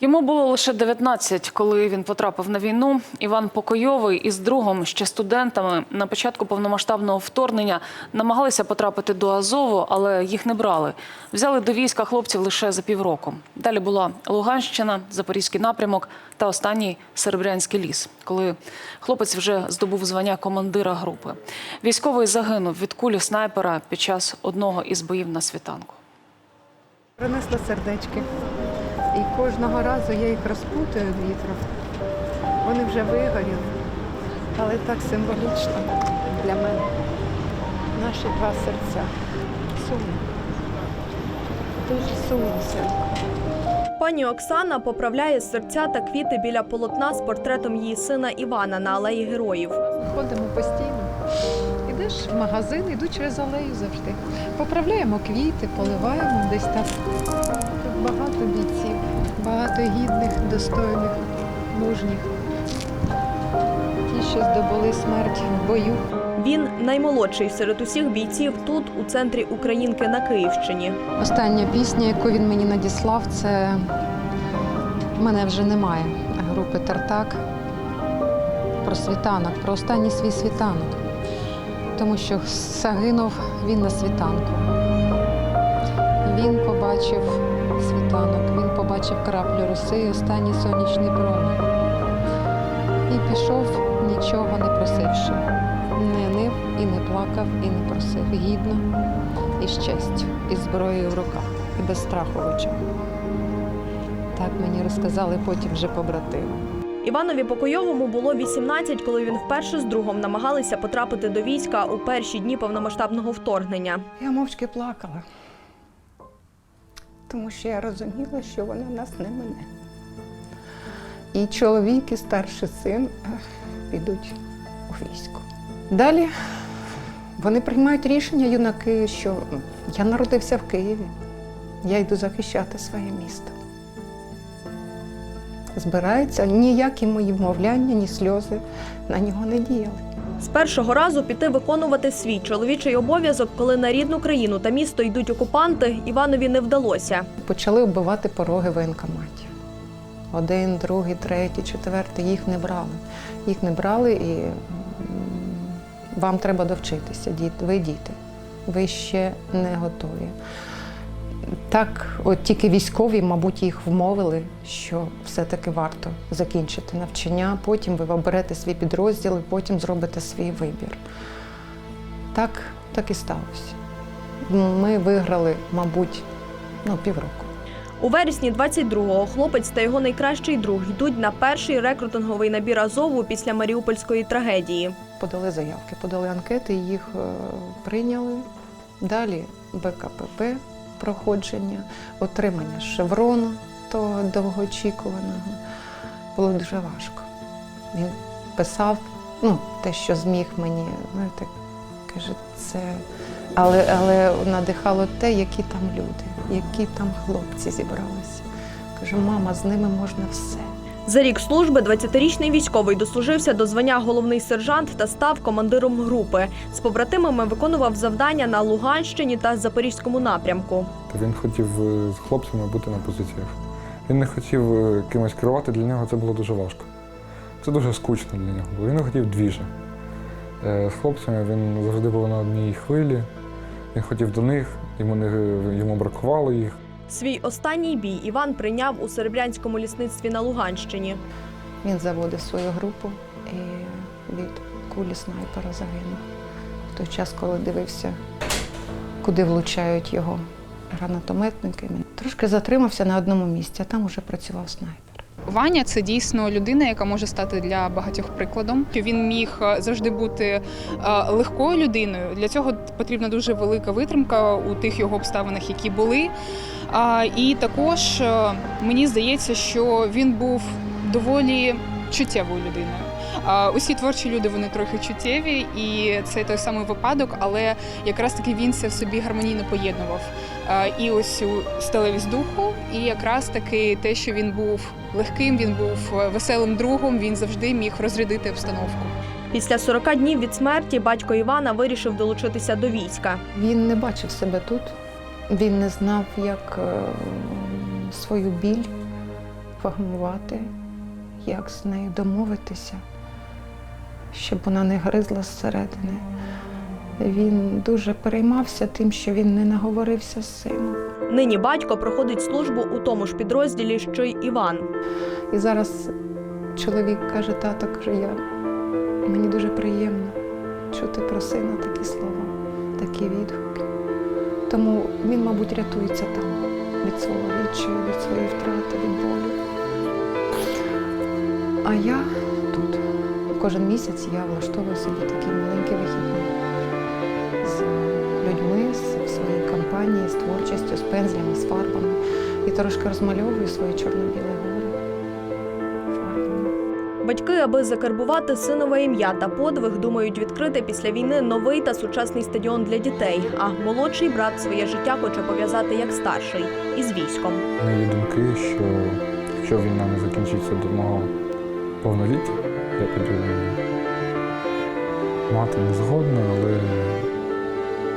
Йому було лише 19, коли він потрапив на війну. Іван Покойовий із другом, ще студентами, на початку повномасштабного вторгнення намагалися потрапити до Азову, але їх не брали. Взяли до війська хлопців лише за півроку. Далі була Луганщина, Запорізький напрямок та останній Серебрянський ліс, коли хлопець вже здобув звання командира групи. Військовий загинув від кулі снайпера під час одного із боїв на світанку. Принесла сердечки. І кожного разу я їх розпутую вітром. Вони вже вигоріли, але так символічно для мене. Наші два серця. Сумно. Дуже сумно, синку. Пані Оксана поправляє серця та квіти біля полотна з портретом її сина Івана на алеї героїв. Ходимо постійно. Ідеш в магазин, іду через алею завжди. Поправляємо квіти, поливаємо десь так. Багато бійців, багато гідних, достойних, мужніх. Ті, що здобули смерть в бою. Він наймолодший серед усіх бійців тут, у центрі Українки на Київщині. Остання пісня, яку він мені надіслав, це мене вже немає. Групи Тартак про світанок, про останній свій світанок. Тому що загинув він на світанку. Він побачив світанок, він побачив краплю роси і останній сонячний промінь. І пішов, нічого не просивши. Не нив і не плакав, і не просив. Гідно і з честю, і зброєю в руках, і без страху в очах. Так мені розказали потім вже побратими. Іванові Покойовому було 18, коли він вперше з другом намагалися потрапити до війська у перші дні повномасштабного вторгнення. Я мовчки плакала, тому що я розуміла, що вона нас не мине. І чоловік, і старший син підуть у військо. Далі вони приймають рішення, юнаки, що я народився в Києві, я йду захищати своє місто. Збираються ніякі мої вмовляння, ні сльози на нього не діяли. З першого разу піти виконувати свій чоловічий обов'язок, коли на рідну країну та місто йдуть окупанти, Іванові не вдалося. Почали оббивати пороги воєнкоматів. Один, другий, третій, четвертий їх не брали. Їх не брали і вам треба довчитися, ви діти. Ви ще не готові. Так, от тільки військові, мабуть, їх вмовили, що все-таки варто закінчити навчання, потім ви оберете свій підрозділ і потім зробите свій вибір. Так, так і сталося. Ми виграли, мабуть, ну, півроку. У вересні 22-го хлопець та його найкращий друг йдуть на перший рекрутинговий набір Азову після Маріупольської трагедії. Подали заявки, подали анкети, їх е, прийняли. Далі БКПП проходження, отримання шеврону того довгоочікуваного. Було дуже важко. Він писав ну, те, що зміг мені. Знаєте, каже, це. Але, але надихало те, які там люди, які там хлопці зібралися. Каже, мама, з ними можна все. За рік служби 20-річний військовий дослужився до звання головний сержант та став командиром групи. З побратимами виконував завдання на Луганщині та Запорізькому напрямку. Він хотів е, з хлопцями бути на позиціях. Він не хотів е, кимось керувати, для нього це було дуже важко. Це дуже скучно для нього було. Він не хотів двіжа. Е, З хлопцями він завжди був на одній хвилі. Він хотів до них, йому, не, йому бракувало їх. Свій останній бій Іван прийняв у Серебрянському лісництві на Луганщині. Він заводив свою групу і від кулі снайпера загинув. В той час, коли дивився, куди влучають його гранатометники. Трошки затримався на одному місці, а там уже працював снайпер. Ваня це дійсно людина, яка може стати для багатьох прикладом. Він міг е, завжди бути е, легкою людиною. Для цього потрібна дуже велика витримка у тих його обставинах, які були. І також е, мені здається, що він був доволі чуттєвою людиною. Усі творчі люди вони трохи чуттєві, і це той самий випадок, але якраз таки він це в собі гармонійно поєднував. І ось цю сталевість духу, і якраз таки те, що він був легким, він був е, веселим другом, він завжди міг розрядити обстановку. Після 40 днів від смерті батько Івана вирішив долучитися до війська. Він не бачив себе тут, він не знав, як е, свою біль вгамувати, як з нею домовитися, щоб вона не гризла зсередини. Він дуже переймався тим, що він не наговорився з сином. Нині батько проходить службу у тому ж підрозділі, що й Іван. І зараз чоловік каже, тато, каже, я, мені дуже приємно чути про сина такі слова, такі відгуки. Тому він, мабуть, рятується там від свого відчаю, від своєї втрати, від болю. А я тут. Кожен місяць я влаштовую собі такі маленькі вихідні людьми, з в своїй компанії, з творчістю, з пензлями, з фарбами. І трошки розмальовую свої чорно-білі гори. Батьки, аби закарбувати синове ім'я та подвиг, думають відкрити після війни новий та сучасний стадіон для дітей. А молодший брат своє життя хоче пов'язати як старший із військом. Мої думки, що якщо війна не закінчиться до мого повноліття, я піду війну. Мати не згодна, але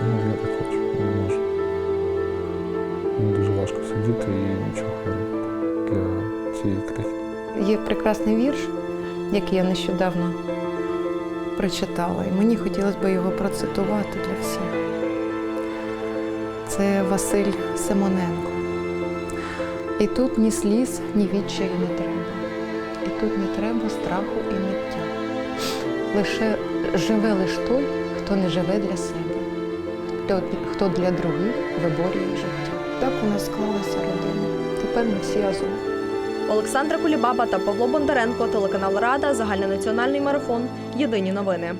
ну, я так хочу, не можу. Мені дуже важко сидіти і нічого для цієї крихи. Є прекрасний вірш, який я нещодавно прочитала, і мені хотілося б його процитувати для всіх. Це Василь Симоненко. І тут ні сліз, ні відчаю не треба. І тут не треба страху і ниття. Лише живе лиш той, хто не живе для себе, хто, хто для других виборює життя. Так у нас склалася родина. Тепер ми всі азов. Олександра Кулібаба та Павло Бондаренко, телеканал Рада, загальнонаціональний марафон. Єдині новини.